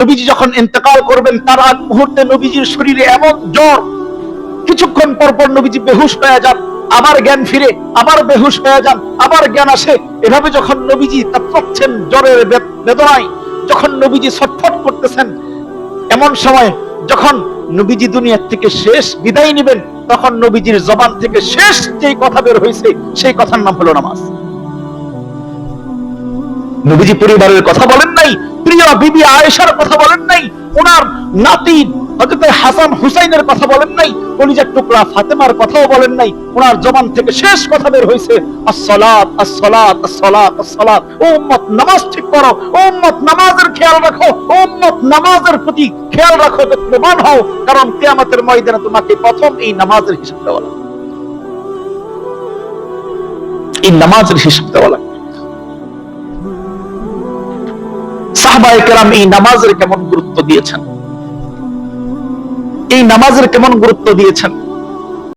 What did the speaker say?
নবীজি যখন ইন্তেকাল করবেন, তার আগ মুহূর্তে নবীজির শরীরে এমন জ্বর। কিছুক্ষণ পর পর নবীজি বেহুশ হয়ে যান, আবার জ্ঞান ফিরে, আবার বেহুশ হয়ে যান, আবার জ্ঞান আসে। এভাবে যখন নবীজি তাচ্ছেন জ্বরের বেদনায় যখন নবীজি ছটফট করতেছেন, এমন সময় যখন নবীজি দুনিয়ার থেকে শেষ বিদায় নেবেন, তখন নবীজির জবান থেকে শেষ যে কথা বের হয়েছে, সেই কথার নাম হলো নামাজ। নবীজি পরিবারের কথা বলেন নাই বিবি আয়েশার কথা বলেন নাই, ওনার নাতি হযরত হাসান হুসাইনের কথা বলেন নাই কলিজার টুকরা ফাতেমার কথাও বলেন নাই, ওনার জবান থেকে শেষ কথা বের হয়েছে, আসসালাত আসসালাত আসসালাত আসসালাত, ও উম্মত নামাজ ঠিক করো, ও উম্মত নামাজের খেয়াল রাখো, ও উম্মত নামাজের প্রতি খেয়াল রাখো প্রমাণ হও, কারণ কিয়ামতের ময়দানে তোমাকে প্রথম এই নামাজের হিসাব দেওয়া এই নামাজের হিসাব দেওয়া সাহবায়ে কেরাম এই নামাজের কেমন গুরুত্ব দিয়েছেন? এই নামাজের কেমন গুরুত্ব দিয়েছেন?